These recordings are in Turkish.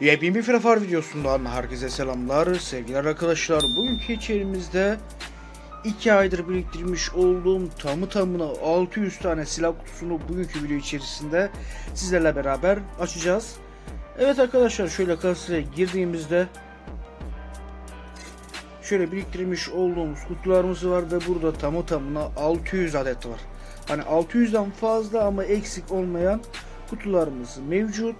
Yepyeni bir Free Fire videosundan herkese selamlar sevgiler arkadaşlar. Bugünkü içerimizde 2 aydır biriktirmiş olduğum tamı tamına 600 tane silah kutusunu bugünkü video içerisinde sizlerle beraber açacağız. Evet arkadaşlar şöyle kasaya girdiğimizde şöyle biriktirmiş olduğumuz kutularımız var ve burada tamı tamına 600 adet var. Hani 600'den fazla ama eksik olmayan kutularımız mevcut.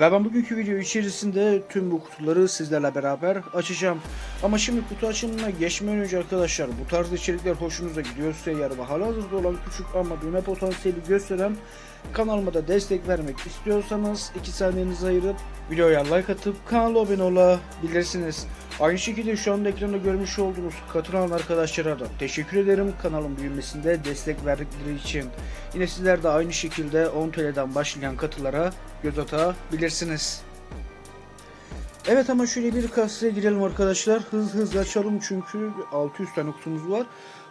Ve ben bugünkü video içerisinde tüm bu kutuları sizlerle beraber açacağım. Ama şimdi kutu açımına geçmeden önce arkadaşlar bu tarz içerikler hoşunuza gidiyorsa eğer ve halihazırda olan küçük ama büyüme potansiyeli gösteren kanalıma da destek vermek istiyorsanız 2 saniyenizi ayırıp videoya like atıp kanala abone olabilirsiniz. Aynı şekilde şu anda ekranda görmüş olduğunuz katılan arkadaşlara da teşekkür ederim kanalın büyümesinde destek verdikleri için. Yine sizler de aynı şekilde 10 TL'den başlayan katılara göz atabilirsiniz. Evet ama şöyle bir kasaya girelim arkadaşlar. Hızlı hızlı açalım çünkü 600 tane kutumuz var.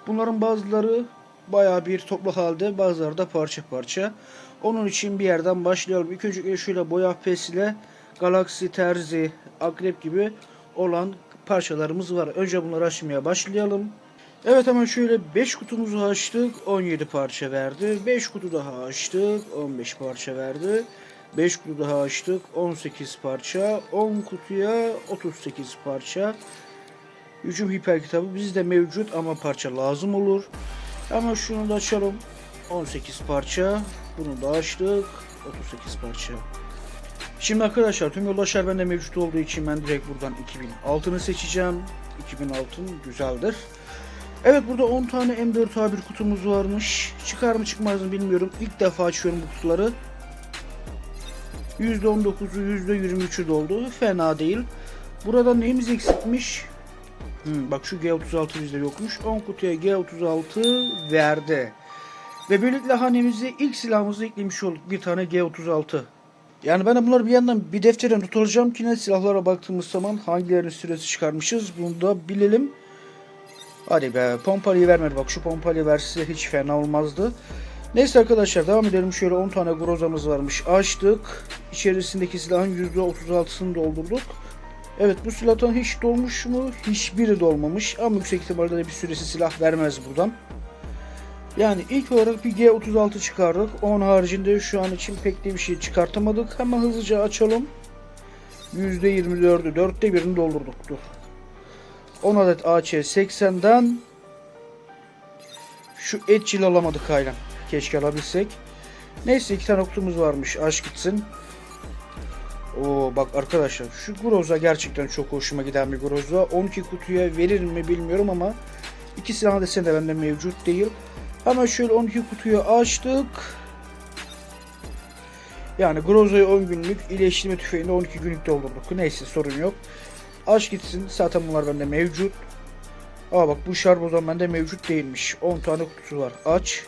Bunların bazıları bayağı bir toplu halde bazıları da parça parça. Onun için bir yerden başlayalım. İlk önce şöyle boya pes ile Galaxy, Terzi, Akrep gibi olan parçalarımız var. Önce bunları açmaya başlayalım. Evet hemen şöyle 5 kutumuzu açtık. 17 parça verdi. 5 kutu daha açtık. 15 parça verdi. 5 kutu daha açtık. 18 parça. 10 kutuya 38 parça. Hücum hiper kitabı bizde mevcut ama parça lazım olur. Hemen şunu da açalım. 18 parça. Bunu da açtık. 38 parça. Şimdi arkadaşlar tüm yoldaşlar bende mevcut olduğu için ben direkt buradan 2000 altını seçeceğim. 2000 altın güzeldir. Evet burada 10 tane M4 A1 kutumuz varmış. Çıkar mı çıkmaz mı bilmiyorum. İlk defa açıyorum bu kutuları. %19'u %23'ü doldu. Fena değil. Burada neyimiz eksikmiş? Hmm, bak şu G36 bizde yokmuş. 10 kutuya G36 verdi. Ve böylelikle hanemize ilk silahımızı eklemiş olduk. Bir tane G36. Yani ben de bunları bir yandan bir deftere not alacağım ki ne silahlara baktığımız zaman hangilerinin süresi çıkarmışız bunu da bilelim. Hadi be pompalıyı vermedi bak şu pompalıyı verse hiç fena olmazdı. Neyse arkadaşlar devam edelim. Şöyle 10 tane grozamız varmış. Açtık. İçerisindeki silahın %36'sını doldurduk. Evet bu silahtan hiç dolmuş mu? Hiçbiri dolmamış. Ama yüksek ihtimalle de bir süresi silah vermez buradan. Yani ilk olarak bir G36 çıkardık. Onun haricinde şu an için pek de bir şey çıkartamadık. Hemen hızlıca açalım. %24'ü, dörtte birini doldurduk. Dur. 10 adet AC 80'den şu etçil alamadık hala. Keşke alabilsek. Neyse iki tane kutumuz varmış. Aç gitsin. Oo bak arkadaşlar şu Groza gerçekten çok hoşuma giden bir Groza. 12 kutuya verir mi bilmiyorum ama iki silah desen de bende mevcut değil. Hemen şöyle 12 kutuyu açtık. Yani Groza'yı 10 günlük, iyileştirme tüfeğinde 12 günlük doldurduk. Neyse sorun yok. Aç gitsin. Zaten bunlar bende mevcut. Aa bak bu şarbozan bende mevcut değilmiş. 10 tane kutusu var. Aç.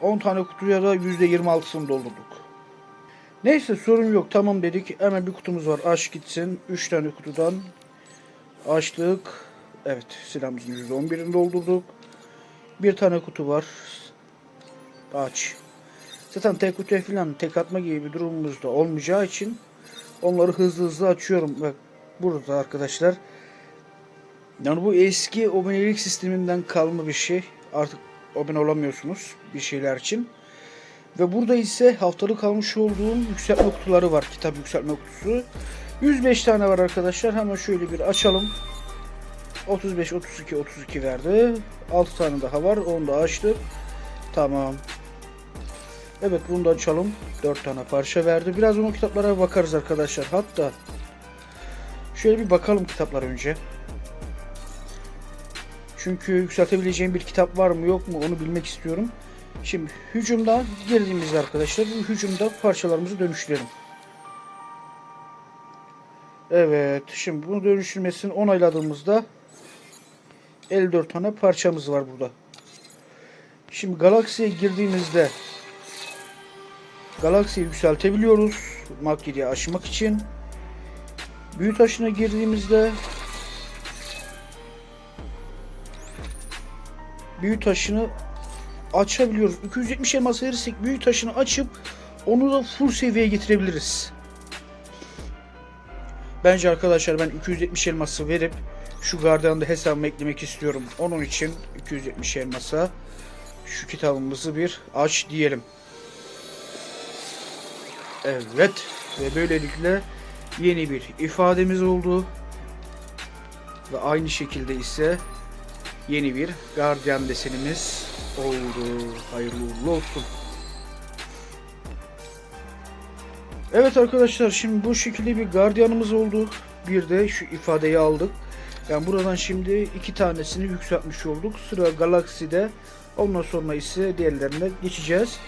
10 tane kutuya da %26'sını doldurduk. Neyse sorun yok. Tamam dedik. Hemen bir kutumuz var. Aç gitsin. 3 tane kutudan açtık. Evet silahımızın %11'ini doldurduk. Bir tane kutu var. Aç. Zaten tek kutuya falan tek atma gibi bir durumumuz da olmayacağı için onları hızlı hızlı açıyorum. Bak burada arkadaşlar. Yani bu eski abonelik sisteminden kalma bir şey. Artık abone olamıyorsunuz bir şeyler için. Ve burada ise haftalık kalmış olduğum yükseltme kutuları var. Kitap yükseltme kutusu. 105 tane var arkadaşlar. Hemen şöyle bir açalım. 35, 32, 32 verdi. 6 tane daha var. Onu da açtık. Tamam. Evet bunu da açalım. 4 tane parça verdi. Biraz onun kitaplara bakarız arkadaşlar. Hatta şöyle bir bakalım kitaplar önce. Çünkü yükseltebileceğim bir kitap var mı yok mu onu bilmek istiyorum. Şimdi hücumda girdiğimizde arkadaşlar bu hücumda parçalarımızı dönüştürelim. Evet şimdi bunu dönüştürmesini onayladığımızda 54 tane parçamız var burada. Şimdi Galaxy'ye girdiğimizde Galaxy'yi yükseltebiliyoruz. Makyayı aşmak için. Büyü taşına girdiğimizde büyü taşını açabiliyoruz. 270 elmas verirsek büyü taşını açıp onu da full seviyeye getirebiliriz. Bence arkadaşlar ben 270 elması verip şu gardiyanı da hesabıma eklemek istiyorum. Onun için 270 elmasa şu kitabımızı bir aç diyelim. Evet ve böylelikle yeni bir ifademiz oldu. Ve aynı şekilde ise yeni bir gardiyan desenimiz oldu. Hayırlı uğurlu olsun. Evet arkadaşlar şimdi bu şekilde bir gardiyanımız oldu. Bir de şu ifadeyi aldık. Yani buradan şimdi iki tanesini yükseltmiş olduk. Sıra Galaxy'de. Ondan sonra ise diğerlerine geçeceğiz.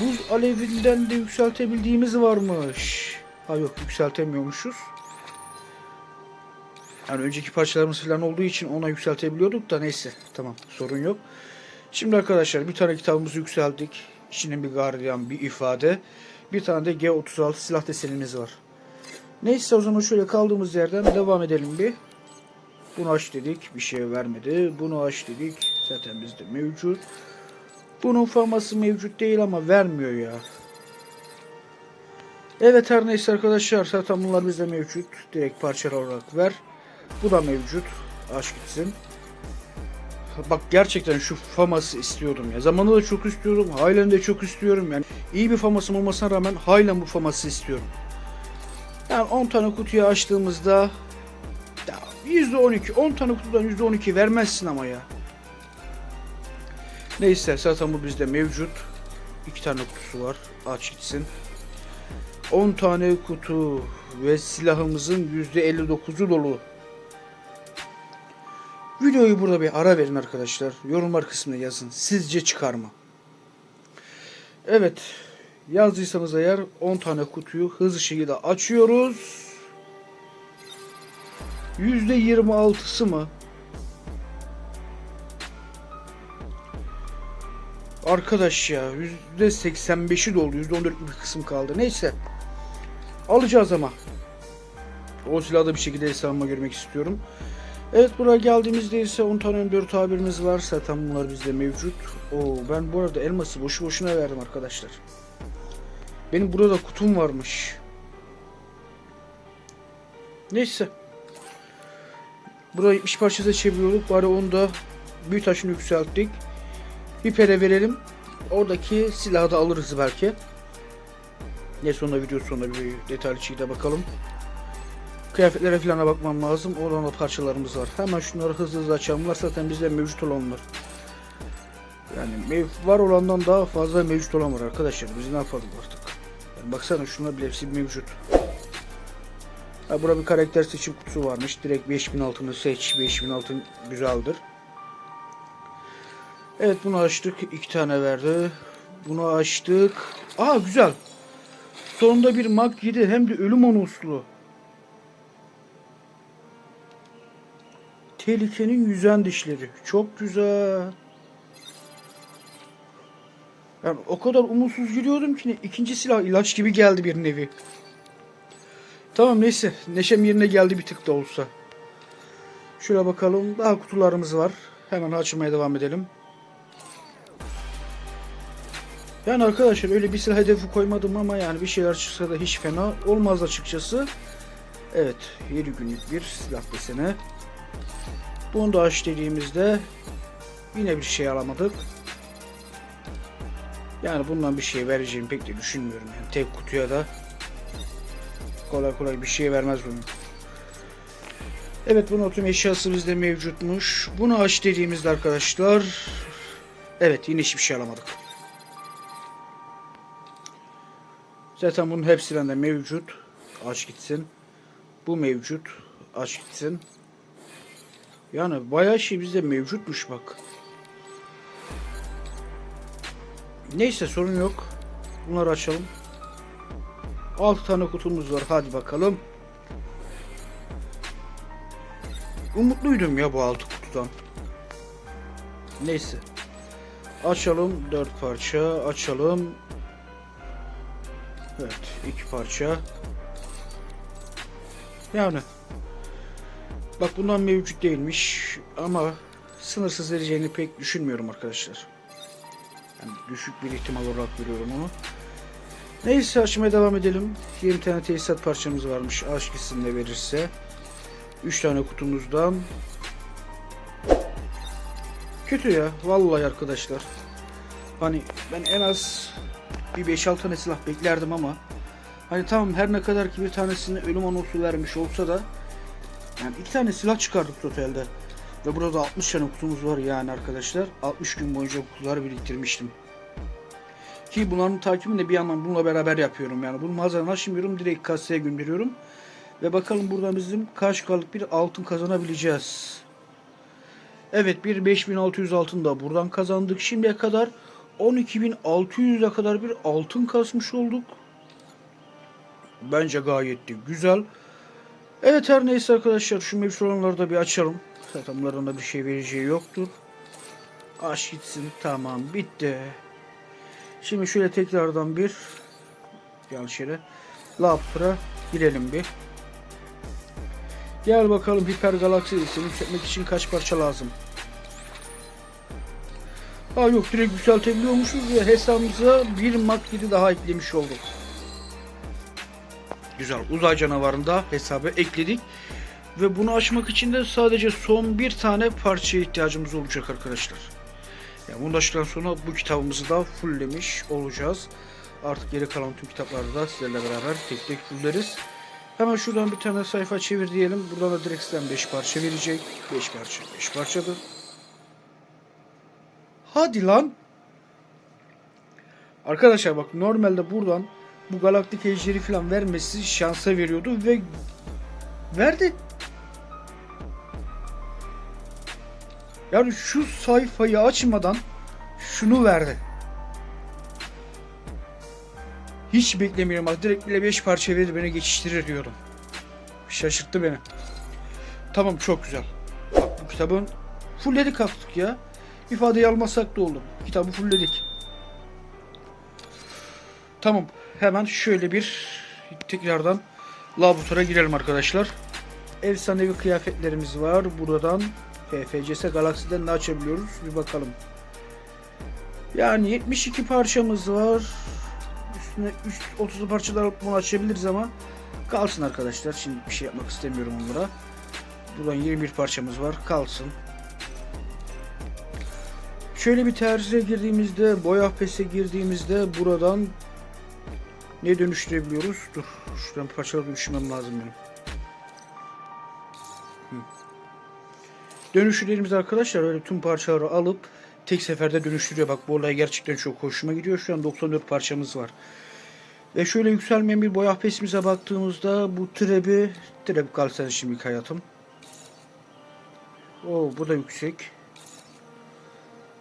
Buz alevinden de yükseltebildiğimiz varmış. Ha yok yükseltemiyormuşuz. Yani önceki parçalarımız falan olduğu için ona yükseltebiliyorduk da neyse. Tamam sorun yok. Şimdi arkadaşlar bir tane kitabımızı yükselttik. İçinde bir gardiyan, bir ifade. Bir tane de G36 silah desenimiz var. Neyse o zaman şöyle kaldığımız yerden devam edelim bir. Bunu aç dedik. Bir şey vermedi. Bunu aç dedik. Zaten bizde mevcut. Bunun forması mevcut değil ama vermiyor ya. Evet her neyse arkadaşlar. Zaten bunlar bizde mevcut. Direkt parçalar olarak ver. Bu da mevcut. Aç gitsin. Bak gerçekten şu faması istiyordum ya. Zamanında da çok istiyordum. Halen de çok istiyorum. Yani iyi bir famasım olmasına rağmen halen bu faması istiyorum. Yani 10 tane kutuyu açtığımızda %12, 10 tane kutudan %12 vermezsin ama ya. Neyse zaten bu bizde mevcut. 2 tane kutusu var. Aç gitsin. 10 tane kutu ve silahımızın %59'u dolu. Videoyu burada bir ara verin arkadaşlar. Yorumlar kısmına yazın. Sizce çıkar mı? Evet. Yazdıysanız eğer 10 tane kutuyu hızlı şekilde açıyoruz. %26'sı mı? Arkadaş ya %85'i doldu. %14 bir kısım kaldı. Neyse. Alacağız ama. O silahı da bir şekilde hesabıma görmek istiyorum. Evet buraya geldiğimizde ise 10 tane M4 tabirimiz var. Zaten bunlar bizde mevcut. Oo, ben bu arada elması boşu boşuna verdim arkadaşlar. Benim burada kutum varmış. Neyse. Buraya 70 parça seçebiliyorduk. Bari onu da büyük taşını yükselttik. Hiper'e verelim. Oradaki silahı da alırız belki. Ne sonunda video sonunda bir detaylı şekilde bakalım. Kıyafetlere falan bakmam lazım. Oradan da parçalarımız var. Hemen şunları hızlı hızlı açalım. Bunlar zaten bizde mevcut olanlar. Yani var olandan daha fazla mevcut olan var arkadaşlar. Biz ne yapalım artık. Yani baksana şunlar bile hepsi mevcut. Burada bir karakter seçim kutusu varmış. Direkt 5000 altını seç. 5000 altın güzeldir. Evet bunu açtık. iki tane verdi. Bunu açtık. Aa güzel. Sonunda bir Mag 7 hem de ölüm onuslu. Tehlikenin yüzen dişleri. Çok güzel. Yani o kadar umutsuz giriyordum ki ikinci silah ilaç gibi geldi bir nevi. Tamam neyse. Neşem yerine geldi bir tık da olsa. Şöyle bakalım. Daha kutularımız var. Hemen açmaya devam edelim. Yani arkadaşlar öyle bir silah hedefi koymadım ama yani bir şeyler çıksa da hiç fena olmaz açıkçası. Evet 7 günlük bir silah desene. Bunu da aç dediğimizde yine bir şey alamadık. Yani bundan bir şey vereceğimi pek de düşünmüyorum. Yani tek kutuya da kolay kolay bir şey vermez bunu. Evet bunun tüm eşyası bizde mevcutmuş. Bunu aç dediğimizde arkadaşlar evet yine hiçbir şey alamadık. Zaten bunun hepsinden de mevcut. Aç gitsin. Bu mevcut. Aç gitsin. Yani bayağı şey bizde mevcutmuş bak. Neyse sorun yok. Bunları açalım. 6 tane kutumuz var. Hadi bakalım. Umutluydum ya bu 6 kutudan. Neyse. Açalım 4 parça. Açalım. Evet, iki parça. Yani Bak bundan mevcut değilmiş ama sınırsız vereceğini pek düşünmüyorum arkadaşlar. Yani düşük bir ihtimal olarak veriyorum onu. Neyse açmaya devam edelim. 20 tane tesisat parçamız varmış. Aşk gitsin de verirse. 3 tane kutumuzdan. Kötü ya. Vallahi arkadaşlar. Hani ben en az bir 5-6 tane silah beklerdim ama hani tamam her ne kadar ki bir tanesini ölüm anonsu vermiş olsa da yani iki tane silah çıkardık totalde. Ve burada 60 tane kutumuz var yani arkadaşlar. 60 gün boyunca kutuları biriktirmiştim. Ki bunların takibini de bir yandan bununla beraber yapıyorum yani. Bunu mağazadan açmıyorum direkt kasaya gönderiyorum. Ve bakalım buradan bizim kaç kalık bir altın kazanabileceğiz. Evet bir 5600 altın da buradan kazandık. Şimdiye kadar 12600'e kadar bir altın kasmış olduk. Bence gayet de güzel. Evet her neyse arkadaşlar şu mevcut olanları da bir açalım. Zaten bir şey vereceği yoktur. Aç gitsin tamam bitti. Şimdi şöyle tekrardan bir yanlış yere Lapra girelim bir. Gel bakalım Hiper Galaxy ismini yükseltmek için kaç parça lazım? Ha yok direkt yükseltebiliyormuşuz ve hesabımıza bir 7 daha eklemiş olduk. Güzel uzay canavarını da hesaba ekledik. Ve bunu açmak için de sadece son bir tane parçaya ihtiyacımız olacak arkadaşlar. Yani bunu da açtıktan sonra bu kitabımızı da fulllemiş olacağız. Artık geri kalan tüm kitapları da sizlerle beraber tek tek fulleriz. Hemen şuradan bir tane sayfa çevir diyelim. Buradan da direkt sizden 5 parça verecek. 5 parça, 5 parçadır. Hadi lan. Arkadaşlar bak normalde buradan bu galaktik ejderi falan vermesi şansa veriyordu ve verdi. Yani şu sayfayı açmadan şunu verdi. Hiç beklemiyorum. Direkt bile 5 parça verir beni geçiştirir diyordum. Şaşırttı beni. Tamam çok güzel. Bak bu kitabın fullledik artık ya. İfadeyi almasak da olur. Kitabı fullledik. Tamam. Hemen şöyle bir tekrardan laboratuvara girelim arkadaşlar. Efsanevi kıyafetlerimiz var. Buradan FFCS Galaxy'den ne açabiliyoruz? Bir bakalım. Yani 72 parçamız var. Üstüne 3 30 parçalar bunu açabiliriz ama kalsın arkadaşlar. Şimdi bir şey yapmak istemiyorum onlara. Buradan 21 parçamız var. Kalsın. Şöyle bir terziye girdiğimizde, boya pese girdiğimizde buradan ne dönüştürebiliyoruz? Dur, şuradan bir parçalar dönüştürmem lazım benim. Dönüştürlerimiz arkadaşlar öyle tüm parçaları alıp tek seferde dönüştürüyor. Bak bu olay gerçekten çok hoşuma gidiyor. Şu an 94 parçamız var. Ve şöyle yükselmeyen bir boya pesimize baktığımızda bu trebi, treb kalsın şimdi hayatım. Oo bu da yüksek.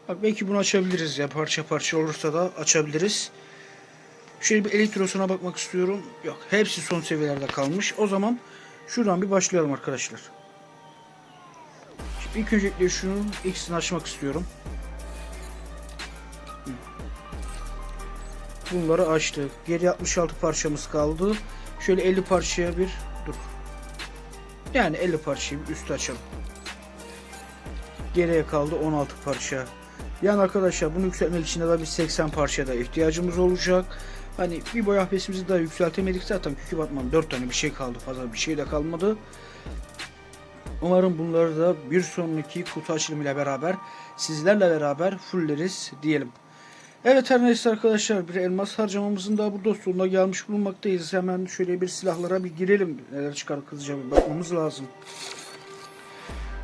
Bak belki bunu açabiliriz ya parça parça olursa da açabiliriz. Şöyle bir elektrosuna bakmak istiyorum. Yok hepsi son seviyelerde kalmış. O zaman şuradan bir başlayalım arkadaşlar. İlk öncelikle şunun X'ini açmak istiyorum. Bunları açtık. Geri 66 parçamız kaldı. Şöyle 50 parçaya bir dur. Yani 50 parçayı bir üstü açalım. Geriye kaldı 16 parça. Yani arkadaşlar bunu yükseltmek için de bir 80 parçaya da ihtiyacımız olacak. Hani bir boya pesimizi daha yükseltemedik zaten kükü batman 4 tane bir şey kaldı fazla bir şey de kalmadı. Umarım bunları da bir sonraki kutu açılımıyla beraber sizlerle beraber fulleriz diyelim. Evet her neyse arkadaşlar bir elmas harcamamızın da burada sonuna gelmiş bulunmaktayız. Hemen şöyle bir silahlara bir girelim. Neler çıkar bir bakmamız lazım.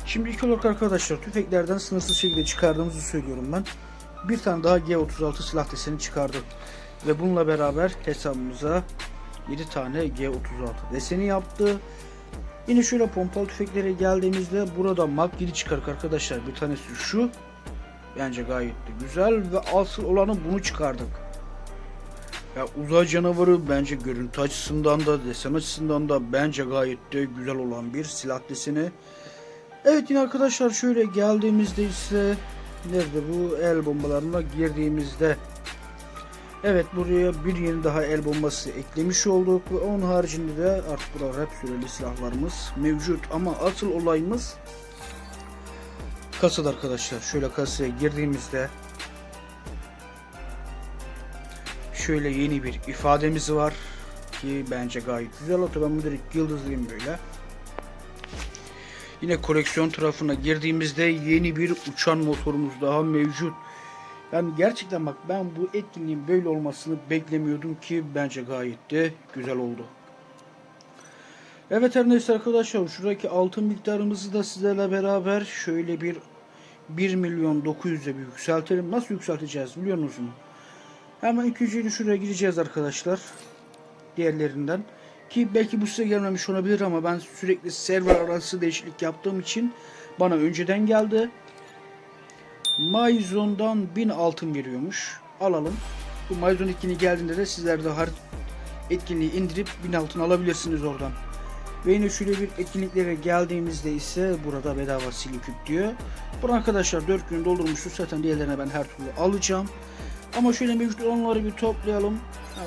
Şimdi ilk olarak arkadaşlar tüfeklerden sınırsız şekilde çıkardığımızı söylüyorum ben. Bir tane daha G36 silah deseni çıkardık. Ve bununla beraber hesabımıza 7 tane G36 deseni yaptı. Yine şöyle pompalı tüfeklere geldiğimizde burada Mag 7 çıkardık arkadaşlar. Bir tanesi şu. Bence gayet de güzel ve asıl olanı bunu çıkardık. Ya uzay canavarı bence görüntü açısından da desen açısından da bence gayet de güzel olan bir silah deseni. Evet yine arkadaşlar şöyle geldiğimizde ise nerede bu el bombalarına girdiğimizde Evet buraya bir yeni daha el bombası eklemiş olduk ve onun haricinde de artık burada hep süreli silahlarımız mevcut ama asıl olayımız kasada arkadaşlar. Şöyle kasaya girdiğimizde şöyle yeni bir ifademiz var ki bence gayet güzel atıyor. Ben bunu direkt yıldızlayayım böyle. Yine koleksiyon tarafına girdiğimizde yeni bir uçan motorumuz daha mevcut. Yani gerçekten bak ben bu etkinliğin böyle olmasını beklemiyordum ki bence gayet de güzel oldu. Evet her neyse arkadaşlar şuradaki altın miktarımızı da sizlerle beraber şöyle bir 1 milyon 900'e bir yükseltelim. Nasıl yükselteceğiz biliyor musunuz? Hemen 250 şuraya gireceğiz arkadaşlar. Diğerlerinden. Ki belki bu size gelmemiş olabilir ama ben sürekli server arası değişiklik yaptığım için bana önceden geldi. Mayzon'dan 1000 altın veriyormuş. Alalım. Bu Mayzon etkinliği geldiğinde de sizler de har- etkinliği indirip 1000 altın alabilirsiniz oradan. Ve yine şöyle bir etkinliklere geldiğimizde ise burada bedava siliküp diyor. Bu arkadaşlar 4 gün doldurmuştur. Zaten diğerlerine ben her türlü alacağım. Ama şöyle mevcut onları bir toplayalım.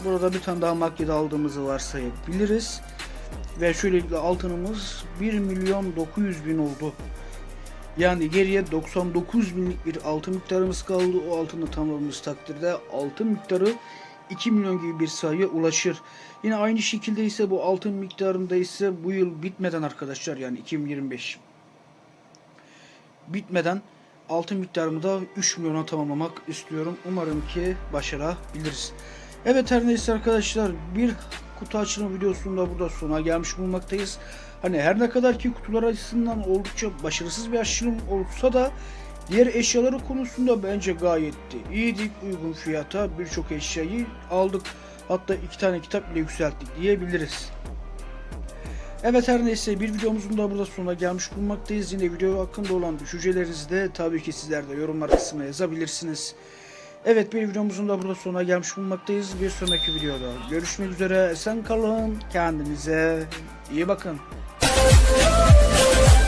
Burada bir tane daha makyede aldığımızı varsayabiliriz. Ve şöyle altınımız 1 milyon 900 bin oldu. Yani geriye 99 binlik bir altın miktarımız kaldı. O altını tamamladığımız takdirde altın miktarı 2 milyon gibi bir sayıya ulaşır. Yine aynı şekilde ise bu altın miktarında ise bu yıl bitmeden arkadaşlar yani 2025 bitmeden altın miktarımı da 3 milyona tamamlamak istiyorum. Umarım ki başarabiliriz. Evet her neyse arkadaşlar bir kutu açılımı videosunda burada sona gelmiş bulunmaktayız. Hani her ne kadar ki kutular açısından oldukça başarısız bir açılım olsa da diğer eşyaları konusunda bence gayet iyiydik. Uygun fiyata birçok eşyayı aldık. Hatta iki tane kitap bile yükselttik diyebiliriz. Evet her neyse bir videomuzun da burada sonuna gelmiş bulunmaktayız. Yine video hakkında olan düşüncelerinizi de tabii ki sizler de yorumlar kısmına yazabilirsiniz. Evet bir videomuzun da burada sonuna gelmiş bulunmaktayız. Bir sonraki videoda görüşmek üzere. Esen kalın. Kendinize iyi bakın.